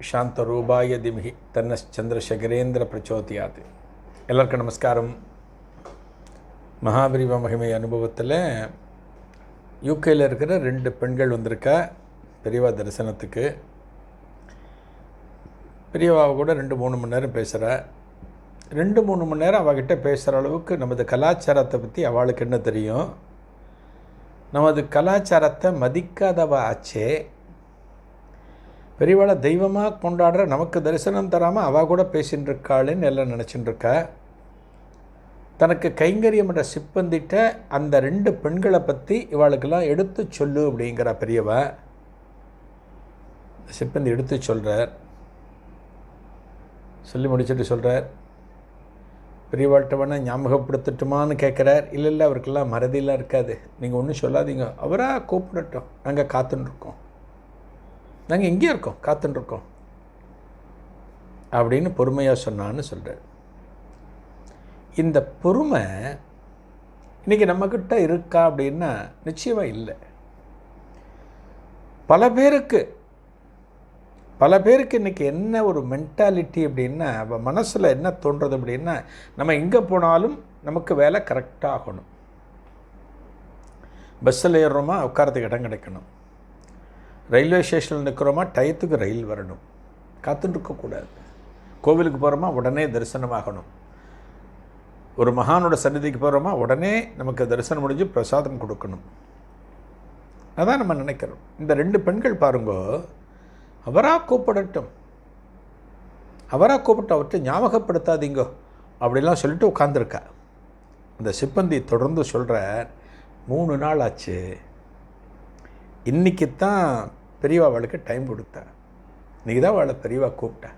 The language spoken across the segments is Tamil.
சாந்தரூபாய திமிகி தன்னச்சந்திரசேகரேந்திர பிரச்சோதியாது எல்லாருக்கும் நமஸ்காரம் மகாபிரிவ மகிமை அனுபவத்தில் யூகேயில் இருக்கிற ரெண்டு பெண்கள் வந்திருக்கா பெரியவா தரிசனத்துக்கு. பெரியவாவை கூட ரெண்டு மூணு மணி நேரம் பேசுகிறா ரெண்டு மூணு மணி நேரம் அவகிட்ட பேசுகிற அளவுக்கு நமது கலாச்சாரத்தை பற்றி அவளுக்கு என்ன தெரியும்? நமது கலாச்சாரத்தை மதிக்காதவ ஆச்சே பெரியவாளை தெய்வமாக கொண்டாடுற நமக்கு தரிசனம் தராமல் அவள் கூட பேசின்னு இருக்காளுன்னு எல்லாம் நினச்சிட்டு இருக்கா தனக்கு கைங்கரியம் என்ற சிப்பந்திட்ட அந்த ரெண்டு பெண்களை பற்றி இவாளுக்கெல்லாம் எடுத்து சொல்லு அப்படிங்கிறா பெரியவா. சிப்பந்தி எடுத்து சொல்கிறார் சொல்லி முடிச்சுட்டு சொல்கிறார் பெரியவாழ்கிட்ட வேணால் ஞாபகப்படுத்தட்டுமான்னு கேட்குறார் இல்லை இல்லை அவருக்கெல்லாம் மறதியெல்லாம் இருக்காது. நீங்கள் ஒன்றும் சொல்லாதீங்க. அவராக கூப்பிடட்டும். நாங்கள் காத்துன்னு இருக்கோம் நாங்கள் எங்கேயும் இருக்கோம் காத்துன்னு இருக்கோம். அப்படின்னு பொறுமையாக சொன்னான்னு சொல்கிறார் இந்த பொறுமை இன்றைக்கி நம்மக்கிட்ட இருக்கா அப்படின்னா நிச்சயமாக இல்லை. பல பேருக்கு பல பேருக்கு இன்றைக்கி என்ன ஒரு மென்டாலிட்டி அப்படின்னா அவள் மனசில் என்ன தோன்றது அப்படின்னா நம்ம எங்கே போனாலும் நமக்கு வேலை கரெக்டாக ஆகணும். பஸ்ஸில் ஏறுறோமா உட்காரத்துக்கு இடம் கிடைக்கணும். ரயில்வே ஸ்டேஷனில் நிற்கிறோமா? டயத்துக்கு ரயில் வரணும். காத்துன்னு இருக்கக்கூடாது கோவிலுக்கு போகிறோமா உடனே தரிசனமாகணும். ஒரு மகானோட சன்னிதிக்கு போகிறோமா உடனே நமக்கு தரிசனம் முடிஞ்சு பிரசாதம் கொடுக்கணும். அதான் நம்ம நினைக்கிறோம். இந்த ரெண்டு பெண்கள் பாருங்கோ அவராக கூப்பிடட்டும். அவராக கூப்பிட்டு அவர்கிட்ட ஞாபகப்படுத்தாதீங்கோ. அப்படிலாம் சொல்லிட்டு உட்காந்துருக்கா அந்த சிப்பந்தி தொடர்ந்து சொல்கிறார் மூணு நாள் ஆச்சு. இன்றைக்கி தான் பெரியவா அவளுக்கு டைம் கொடுத்தா. நீ தான் அவளை பெரியவா கூப்பிட்டேன்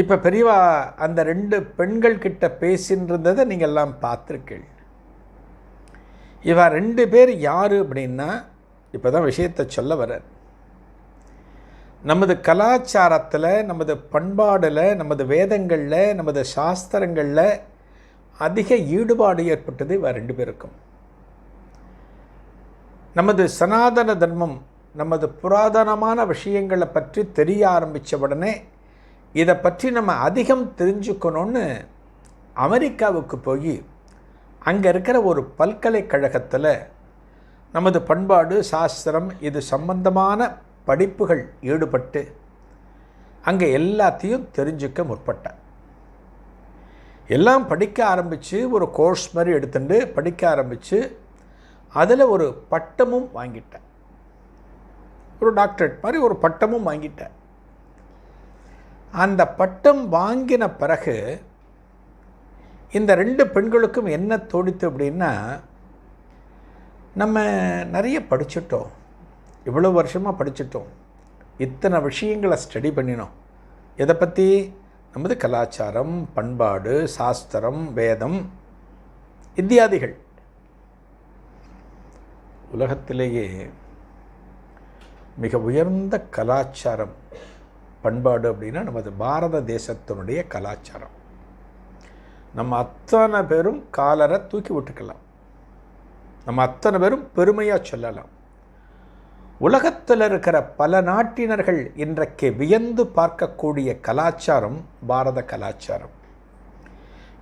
இப்போ பெரியவா அந்த ரெண்டு பெண்கள் கிட்ட பேசின்றதை நீங்கள் எல்லாம் பார்த்துருக்கீள். இவா ரெண்டு பேர் யார் அப்படின்னா இப்போ தான் விஷயத்தை சொல்ல வர்றார். நமது கலாச்சாரத்தில் நமது பண்பாடில் நமது வேதங்களில் நமது சாஸ்திரங்களில் அதிக ஈடுபாடு ஏற்பட்டது இவ ரெண்டு பேருக்கும். நமது சனாதன தர்மம் நமது புராதனமான விஷயங்களை பற்றி தெரிய ஆரம்பித்த உடனே இதை பற்றி நம்ம அதிகம் தெரிஞ்சுக்கணும்னு அமெரிக்காவுக்கு போய் அங்கே இருக்கிற ஒரு பல்கலைக்கழகத்தில் நமது பண்பாடு சாஸ்திரம் இது சம்பந்தமான படிப்புகள் ஈடுபட்டு அங்கே எல்லாத்தையும் தெரிஞ்சுக்க முற்பட்டேன் எல்லாம் படிக்க ஆரம்பித்து ஒரு கோர்ஸ் மாதிரி எடுத்துட்டு படிக்க ஆரம்பித்து அதில் ஒரு பட்டமும் வாங்கிட்டேன். ஒரு டாக்டரேட் மாதிரி ஒரு பட்டமும் வாங்கிட்டேன். அந்த பட்டம் வாங்கின பிறகு இந்த ரெண்டு பெண்களுக்கும் என்ன தோணித்து அப்படின்னா நம்ம நிறைய படிச்சிட்டோம். இவ்வளோ வருஷமாக படிச்சிட்டோம். இத்தனை விஷயங்களை ஸ்டடி பண்ணினோம். எதை பற்றி நமது கலாச்சாரம் பண்பாடு சாஸ்திரம் வேதம் இத்தியாதிகள். உலகத்திலேயே மிக உயர்ந்த கலாச்சாரம் பண்பாடு அப்படின்னா நமது பாரத தேசத்தினுடைய கலாச்சாரம். நம்ம அத்தனை பேரும் காலரை தூக்கி விட்டுக்கலாம். நம்ம அத்தனை பேரும் பெருமையாக சொல்லலாம். உலகத்தில் இருக்கிற பல நாட்டினர்கள் இன்றைக்கு வியந்து பார்க்கக்கூடிய கலாச்சாரம் பாரத கலாச்சாரம்.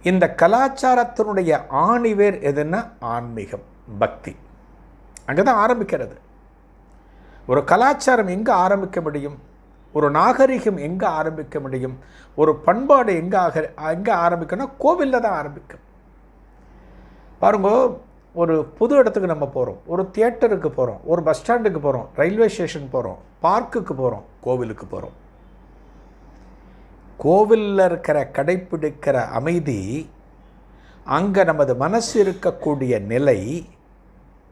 இந்த கலாச்சாரத்தினுடைய ஆணிவேர் எதுன்னா ஆன்மீகம் பக்தி. அங்கே தான் ஆரம்பிக்கிறது. ஒரு கலாச்சாரம் எங்கே ஆரம்பிக்க முடியும்? ஒரு நாகரிகம் எங்கே ஆரம்பிக்க முடியும்? ஒரு பண்பாடு எங்கே ஆக எங்கே ஆரம்பிக்கணும்னா கோவிலில் தான் ஆரம்பிக்கும். பாருங்க ஒரு புது இடத்துக்கு நம்ம போகிறோம் ஒரு தியேட்டருக்கு போகிறோம் ஒரு பஸ் ஸ்டாண்டுக்கு போகிறோம் ரயில்வே ஸ்டேஷன் போகிறோம் பார்க்குக்கு போகிறோம் கோவிலுக்கு போகிறோம் கோவிலில் இருக்கிற கடைப்பிடிக்கிற அமைதி அங்கே நமது மனசு இருக்கக்கூடிய நிலை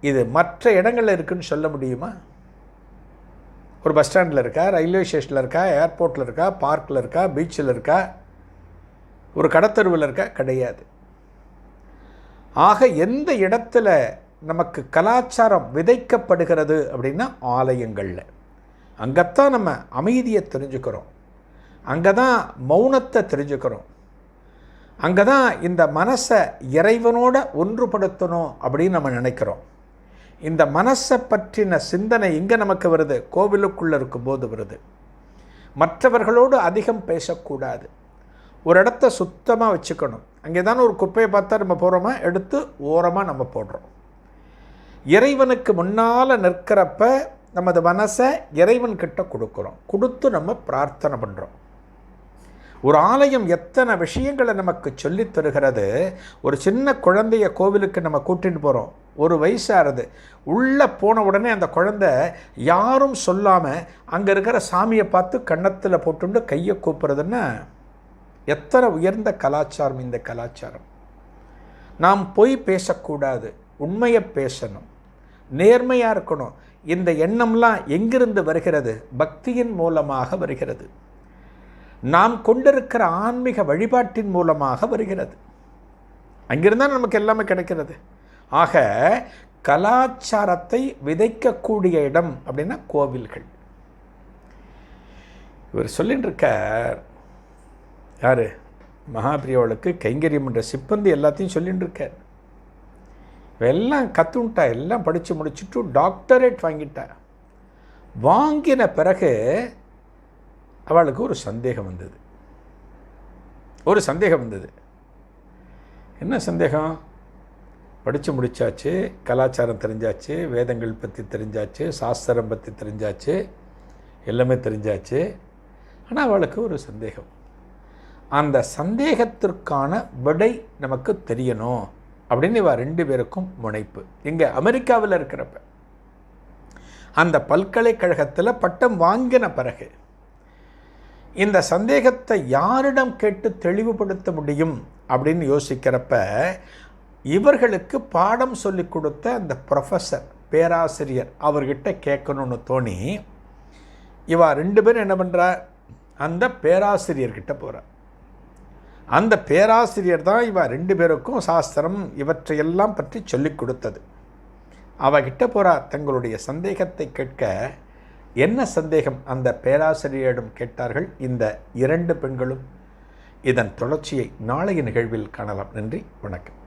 இது மற்ற இடங்களில் இருக்குன்னு சொல்ல முடியுமா? ஒரு பஸ் ஸ்டாண்டில் இருக்கா ரயில்வே ஸ்டேஷனில் இருக்கா ஏர்போர்ட்டில் இருக்கா பார்க்கில் இருக்கா பீச்சில் இருக்கா? ஒரு கடத்தருவில் இருக்கா? கிடையாது. ஆக எந்த இடத்துல நமக்கு கலாச்சாரம் விதைக்கப்படுகிறது அப்படின்னா ஆலயங்களில். அங்கத்தான் நம்ம அமைதியை தெரிஞ்சுக்கிறோம். அங்கே தான் மௌனத்தை தெரிஞ்சுக்கிறோம். அங்கே தான் இந்த மனசை இறைவனோட ஒன்றுபடுத்தணும் அப்படின்னு நம்ம நினைக்கிறோம். இந்த மனசை பற்றின சிந்தனை எங்கே நமக்கு வருது? கோவிலுக்குள்ளே இருக்கும்போது வருது. மற்றவர்களோடு அதிகம் பேசக்கூடாது. ஒரு இடத்த சுத்தமாக வச்சுக்கணும். அங்கே தானே ஒரு குப்பையை பார்த்தா நம்ம போகிறோமா? எடுத்து ஓரமாக நம்ம போடுறோம். இறைவனுக்கு முன்னால் நிற்கிறப்ப நமது மனசை இறைவன் கிட்ட கொடுக்குறோம். கொடுத்து நம்ம பிரார்த்தனை பண்ணுறோம். ஒரு ஆலயம் எத்தனை விஷயங்களை நமக்கு சொல்லித் தருகிறது? ஒரு சின்ன குழந்தைய கோவிலுக்கு நம்ம கூட்டிகிட்டு போகிறோம். ஒரு வயசாகிறது உள்ளே போன உடனே அந்த குழந்தை யாரும் சொல்லாமல் அங்கே இருக்கிற சாமியை பார்த்து கன்னத்தில் போட்டுண்டு கையை கூப்புறதுன்னா எத்தனை உயர்ந்த கலாச்சாரம் இந்த கலாச்சாரம். நாம் பொய் பேசக்கூடாது உண்மையை பேசணும் நேர்மையாக இருக்கணும். இந்த எண்ணம்லாம் எங்கிருந்து வருகிறது? பக்தியின் மூலமாக வருகிறது. நாம் கொண்டிருக்கிற ஆன்மீக வழிபாட்டின் மூலமாக வருகிறது. அங்கிருந்தால் நமக்கு எல்லாமே கிடைக்கிறது. ஆக கலாச்சாரத்தை விதைக்கக்கூடிய இடம் அப்படின்னா கோவில்கள். இவர் சொல்லிட்டு இருக்கார் யார்? மகாபிரியாவளுக்கு கைங்கரியம் என்ற சிப்பந்தி எல்லாத்தையும் சொல்லிட்டு இருக்கார் எல்லாம் கற்றுன்ட்டா எல்லாம் படித்து முடிச்சுட்டு டாக்டரேட் வாங்கிட்டா. வாங்கின பிறகு அவளுக்கு ஒரு சந்தேகம் வந்தது. ஒரு சந்தேகம் வந்தது. என்ன சந்தேகம்? படித்து முடித்தாச்சு கலாச்சாரம் தெரிஞ்சாச்சு வேதங்கள் பற்றி தெரிஞ்சாச்சு சாஸ்திரம் பற்றி தெரிஞ்சாச்சு எல்லாமே தெரிஞ்சாச்சு. ஆனால் அவளுக்கு ஒரு சந்தேகம். அந்த சந்தேகத்திற்கான விடை நமக்கு தெரியணும் அப்படின்னு இவ ரெண்டு பேருக்கும் முனைப்பு. இங்கே அமெரிக்காவில் இருக்கிறப்ப அந்த பல்கலைக்கழகத்தில் பட்டம் வாங்கின பிறகு இந்த சந்தேகத்தை யாரிடம் கேட்டு தெளிவுபடுத்த முடியும் அப்படின்னு யோசிக்கிறப்ப இவர்களுக்கு பாடம் சொல்லி கொடுத்த அந்த ப்ரொஃபஸர் பேராசிரியர் அவர்கிட்ட கேட்கணும்னு தோணி இவா ரெண்டு பேரும் என்ன பண்ணுறா அந்த பேராசிரியர்கிட்ட போகிறார் அந்த பேராசிரியர் தான் இவா ரெண்டு பேருக்கும் சாஸ்திரம் இவற்றையெல்லாம் பற்றி சொல்லிக் கொடுத்தது. அவகிட்ட போகிறா தங்களுடைய சந்தேகத்தை கேட்க என்ன சந்தேகம்? அந்த பேராசிரியரிடம் கேட்டார்கள் இந்த இரண்டு பெண்களும். இதன் தொடர்ச்சியை நாளைய நிகழ்வில் காணலாம். நன்றி வணக்கம்.